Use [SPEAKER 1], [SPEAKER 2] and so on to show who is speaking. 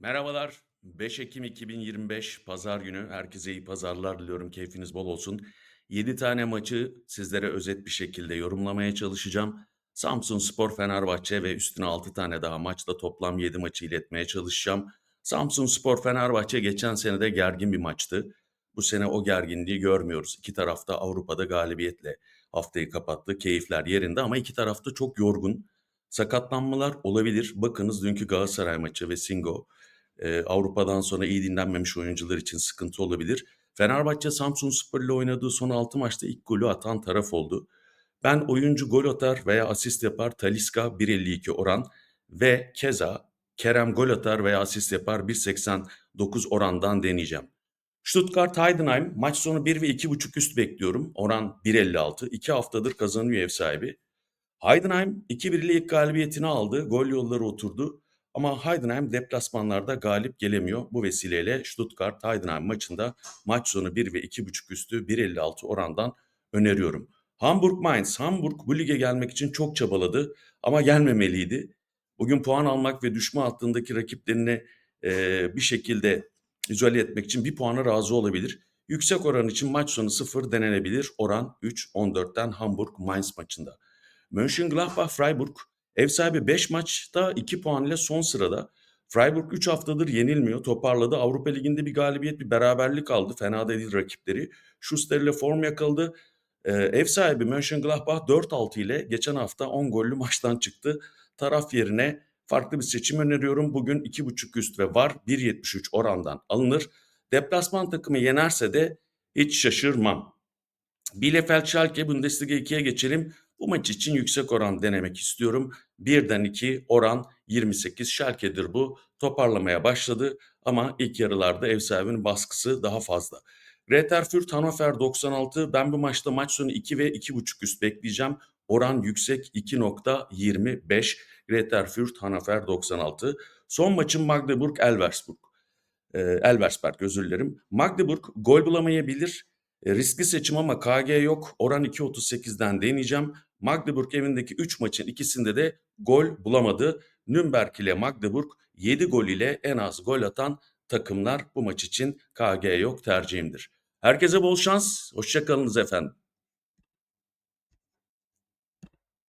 [SPEAKER 1] Merhabalar. 5 Ekim 2025 Pazar günü. Herkese iyi pazarlar diliyorum. Keyfiniz bol olsun. 7 tane maçı sizlere özet bir şekilde yorumlamaya çalışacağım. Samsun Spor Fenerbahçe ve üstüne 6 tane daha maçta toplam 7 maçı iletmeye çalışacağım. Samsun Spor Fenerbahçe geçen sene de gergin bir maçtı. Bu sene o gerginliği görmüyoruz. İki tarafta Avrupa'da galibiyetle haftayı kapattı. Keyifler yerinde ama iki tarafta çok yorgun. Sakatlanmalar olabilir. Bakınız dünkü Galatasaray maçı ve Singo Eee, Avrupa'dan sonra iyi dinlenmemiş oyuncular için sıkıntı olabilir. Fenerbahçe Samsunspor ile oynadığı son 6 maçta ilk golü atan taraf oldu. Ben oyuncu gol atar veya asist yapar Talisca 1.52 oran ve keza Kerem gol atar veya asist yapar 1.89 orandan deneyeceğim. Stuttgart Heidenheim maç sonu 1 ve 2.5 üst bekliyorum. Oran 1.56. 2 haftadır kazanıyor ev sahibi. Heidenheim 2-1 ile ilk galibiyetini aldı. Gol yolları oturdu. Ama Heidenheim deplasmanlarda galip gelemiyor. Bu vesileyle Stuttgart Heidenheim maçında maç sonu 1 ve 2.5 üstü 1.56 orandan öneriyorum. Hamburg Mainz. Hamburg bu lige gelmek için çok çabaladı ama gelmemeliydi. Bugün puan almak ve düşme hattındaki rakiplerini eee, bir şekilde izole etmek için bir puana razı olabilir. Yüksek oran için maç sonu 0 denenebilir. Oran 3.14'ten Hamburg Mainz maçında. Mönchengladbach Freiburg ev sahibi 5 maçta 2 puan ile son sırada. Freiburg 3 haftadır yenilmiyor. Toparladı. Avrupa Ligi'nde bir galibiyet, bir beraberlik aldı. Fena da değil rakipleri. Schuster ile form yakaladı. Ee, ev sahibi Mönchengladbach 4-6 ile geçen hafta 10 gollü maçtan çıktı. Taraf yerine farklı bir seçim öneriyorum. Bugün 2.5 üst ve var 1.73 orandan alınır. Deplasman takımı yenerse de hiç şaşırmam. Bielefeld Schalke Bundesliga 2'ye geçelim. Bu maç için yüksek oran denemek istiyorum. 1'den 2 oran 28 Schalke'dir bu. Toparlamaya başladı ama ilk yarılarda ev sahibinin baskısı daha fazla. Greuther Fürth Hannover 96. Ben bu maçta maç sonu 2 ve 2.5 üst bekleyeceğim. Oran yüksek 2.25. Greuther Fürth Hannover 96. Son maçım Magdeburg Elversburg. Ee, Elversberg özür dilerim. Magdeburg gol bulamayabilir. E, riskli seçim ama KG yok. Oran 2.38'den deneyeceğim. Magdeburg evindeki 3 maçın ikisinde de gol bulamadı. Nürnberg ile Magdeburg 7 gol ile en az gol atan takımlar bu maç için KG yok tercihimdir. Herkese bol şans. Hoşçakalınız efendim.